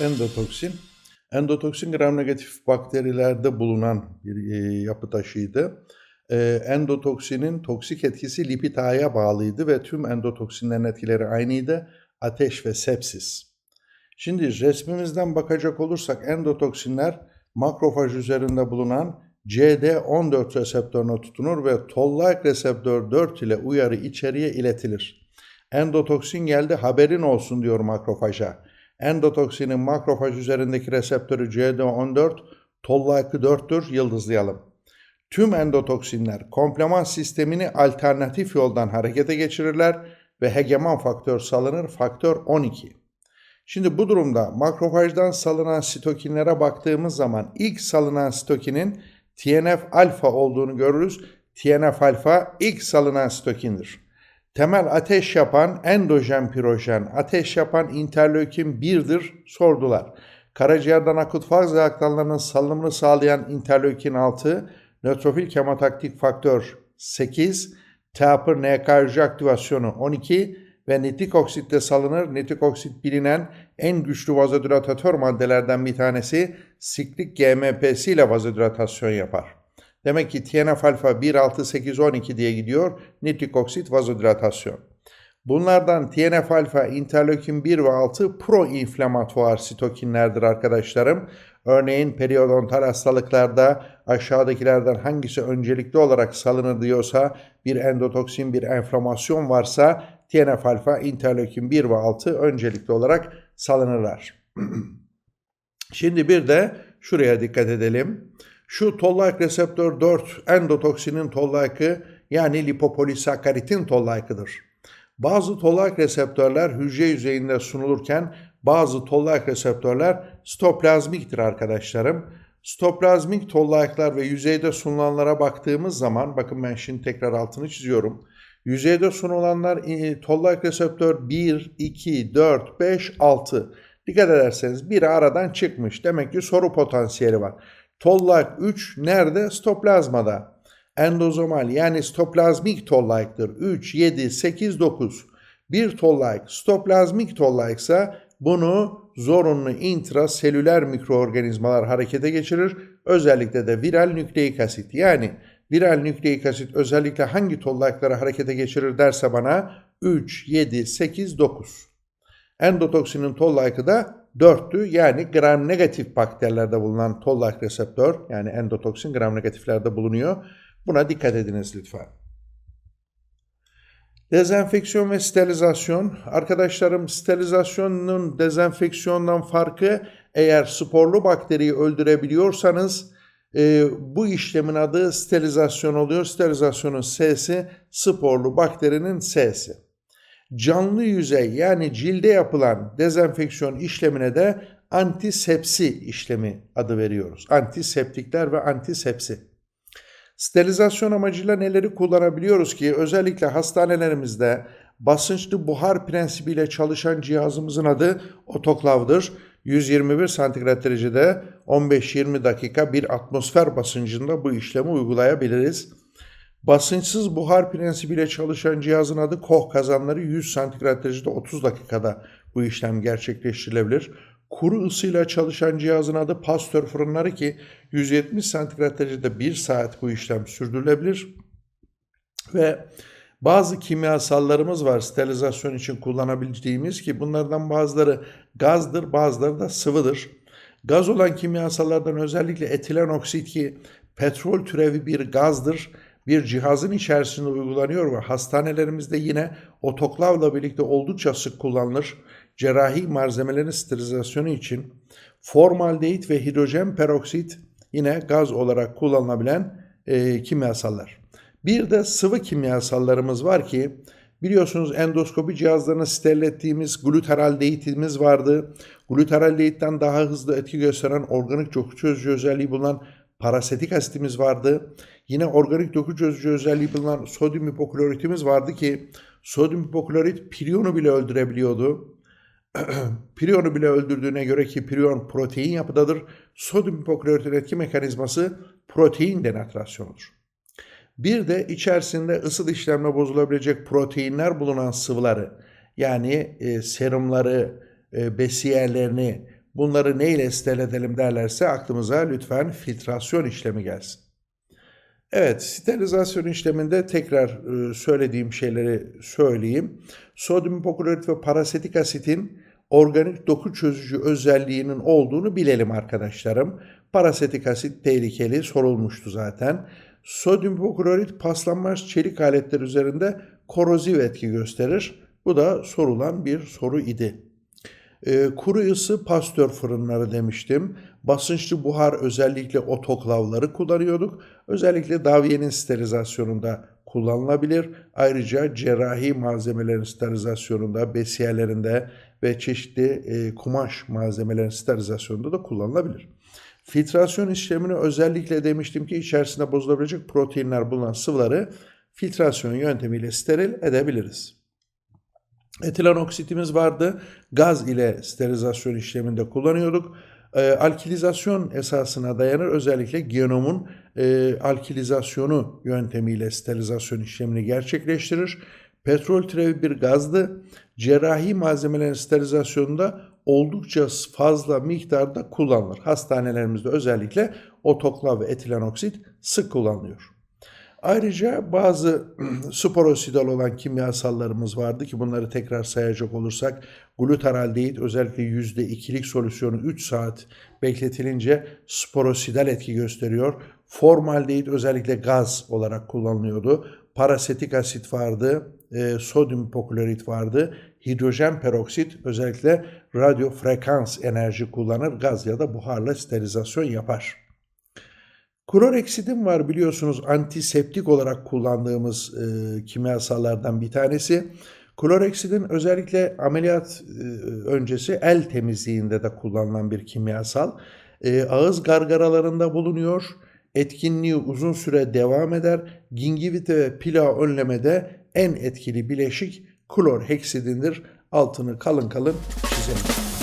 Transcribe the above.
endotoksin. Endotoksin gram negatif bakterilerde bulunan bir e, yapı taşıydı. E, endotoksinin toksik etkisi lipid ağya bağlıydı ve tüm endotoksinlerin etkileri aynıydı. Ateş ve sepsis. Şimdi resmimizden bakacak olursak endotoksinler makrofaj üzerinde bulunan CD14 reseptörüne tutunur ve toll-like reseptör 4 ile uyarı içeriye iletilir. Endotoksin geldi haberin olsun diyor makrofaja. Endotoksinin makrofaj üzerindeki reseptörü CD14, toll-like'ı 4'tür, yıldızlayalım. Tüm endotoksinler komplement sistemini alternatif yoldan harekete geçirirler ve hegeman faktör salınır faktör 12. Şimdi bu durumda makrofajdan salınan sitokinlere baktığımız zaman ilk salınan sitokinin TNF alfa olduğunu görürüz. TNF alfa ilk salınan sitokindir. Temel ateş yapan endojen pirojen, ateş yapan interleukin 1'dir sordular. Karaciğerden akut faz reaktörlerinin salınımını sağlayan interleukin 6, nötrofil kemotaktik faktör 8, TAPR NKRC aktivasyonu 12 ve nitrik oksitte salınır. Nitrik oksit bilinen en güçlü vazodilatatör maddelerden bir tanesi siklik GMP'si ile vazodilatasyon yapar. Demek ki TNF alfa 1, 6, 8, 12 diye gidiyor. Nitrik oksit vazodilatasyon. Bunlardan TNF alfa, interleukin 1 ve 6 proinflamatuar sitokinlerdir arkadaşlarım. Örneğin periyodontal hastalıklarda aşağıdakilerden hangisi öncelikli olarak salınır diyorsa bir endotoksin, bir enflamasyon varsa TNF alfa, interleukin 1 ve 6 öncelikli olarak salınırlar. Şimdi bir de şuraya dikkat edelim. Şu toll-like reseptör 4 endotoksinin toll-like'ı yani lipopolisakaritin toll-like'ıdır. Bazı toll-like reseptörler hücre yüzeyinde sunulurken bazı toll-like reseptörler stoplazmiktir arkadaşlarım. Stoplazmik toll-like'lar ve yüzeyde sunulanlara baktığımız zaman bakın ben şimdi tekrar altını çiziyorum. Yüzeyde sunulanlar toll-like reseptör 1, 2, 4, 5, 6. Dikkat ederseniz biri aradan çıkmış. Demek ki soru potansiyeli var. Toll-like 3 nerede? Stoplazmada. Endozomal yani stoplazmik toll-like'dır. 3, 7, 8, 9. Bir toll-like stoplazmik toll-like ise bunu zorunlu intraselüler mikroorganizmalar harekete geçirir. Özellikle de viral nükleik asit yani viral nükleik asit özellikle hangi tollakları harekete geçirir derse bana 3, 7, 8, 9. Endotoksinin tollakı da 4'tü. Yani gram negatif bakterilerde bulunan tollak reseptör yani endotoksin gram negatiflerde bulunuyor. Buna dikkat ediniz lütfen. Dezenfeksiyon ve sterilizasyon. Arkadaşlarım sterilizasyonun dezenfeksiyondan farkı eğer sporlu bakteriyi öldürebiliyorsanız e, bu işlemin adı sterilizasyon oluyor. Sterilizasyonun S'si sporlu bakterinin S'si. Canlı yüzey yani cilde yapılan dezenfeksiyon işlemine de antisepsi işlemi adı veriyoruz. Antiseptikler ve antisepsi. Sterilizasyon amacıyla neleri kullanabiliyoruz ki özellikle hastanelerimizde basınçlı buhar prensibiyle çalışan cihazımızın adı otoklavdır. 121 santigrat derecede 15-20 dakika bir atmosfer basıncında bu işlemi uygulayabiliriz. Basınçsız buhar prensibiyle çalışan cihazın adı Koch kazanları 100 santigrat derecede 30 dakikada bu işlem gerçekleştirilebilir. Kuru ısıyla çalışan cihazın adı Pasteur fırınları ki 170 santigrat derecede 1 saat bu işlem sürdürülebilir. Ve bazı kimyasallarımız var sterilizasyon için kullanabildiğimiz ki bunlardan bazıları gazdır, bazıları da sıvıdır. Gaz olan kimyasallardan özellikle etilen oksit ki petrol türevi bir gazdır. Bir cihazın içerisinde uygulanıyor ve hastanelerimizde yine otoklavla birlikte oldukça sık kullanılır. Cerrahi malzemelerin sterilizasyonu için formaldehit ve hidrojen peroksit yine gaz olarak kullanılabilen e, kimyasallar. Bir de sıvı kimyasallarımız var ki biliyorsunuz endoskopi cihazlarını steril glutaraldehitimiz vardı. Glutaraldehitten daha hızlı etki gösteren organik doku çözücü özelliği bulunan parasetik asitimiz vardı. Yine organik doku çözücü özelliği bulunan sodyum hipokloritimiz vardı ki sodyum hipoklorit priyonu bile öldürebiliyordu. priyonu bile öldürdüğüne göre ki priyon protein yapıdadır. Sodyum hipokloritin etki mekanizması protein denatrasyonudur. Bir de içerisinde ısıl işlemle bozulabilecek proteinler bulunan sıvıları yani e, serumları, e, besiyerlerini, bunları neyle steril edelim derlerse aklımıza lütfen filtrasyon işlemi gelsin. Evet, sterilizasyon işleminde tekrar e, söylediğim şeyleri söyleyeyim. Sodyum hipoklorit ve parasetik asitin organik doku çözücü özelliğinin olduğunu bilelim arkadaşlarım. Parasetik asit tehlikeli sorulmuştu zaten. Sodyum hipoklorit paslanmaz çelik aletler üzerinde korozif etki gösterir. Bu da sorulan bir soru idi. E, kuru ısı pastör fırınları demiştim. Basınçlı buhar özellikle otoklavları kullanıyorduk. Özellikle davyenin sterilizasyonunda kullanılabilir. Ayrıca cerrahi malzemelerin sterilizasyonunda, besiyerlerinde ve çeşitli e, kumaş malzemelerin sterilizasyonunda da kullanılabilir. Filtrasyon işlemini özellikle demiştim ki içerisinde bozulabilecek proteinler bulunan sıvıları filtrasyon yöntemiyle steril edebiliriz. Etilen oksitimiz vardı. Gaz ile sterilizasyon işleminde kullanıyorduk. E, alkilizasyon esasına dayanır. Özellikle genomun e, alkilizasyonu yöntemiyle sterilizasyon işlemini gerçekleştirir. Petrol türevi bir gazdı. Cerrahi malzemelerin sterilizasyonunda oldukça fazla miktarda kullanılır. Hastanelerimizde özellikle otoklav ve etilen oksit sık kullanılıyor. Ayrıca bazı sporosidal olan kimyasallarımız vardı ki bunları tekrar sayacak olursak glutaraldehit özellikle %2'lik solüsyonu 3 saat bekletilince sporosidal etki gösteriyor. Formaldehit özellikle gaz olarak kullanılıyordu. Parasetik asit vardı, e, sodyum hipoklorit vardı. Hidrojen peroksit özellikle radyo frekans enerji kullanır, gaz ya da buharla sterilizasyon yapar. Kloreksidin var biliyorsunuz antiseptik olarak kullandığımız e, kimyasallardan bir tanesi. Kloreksidin özellikle ameliyat e, öncesi el temizliğinde de kullanılan bir kimyasal. E, ağız gargaralarında bulunuyor. Etkinliği uzun süre devam eder. Gingivite ve pila önlemede en etkili bileşik klorheksidindir. Altını kalın kalın çizelim.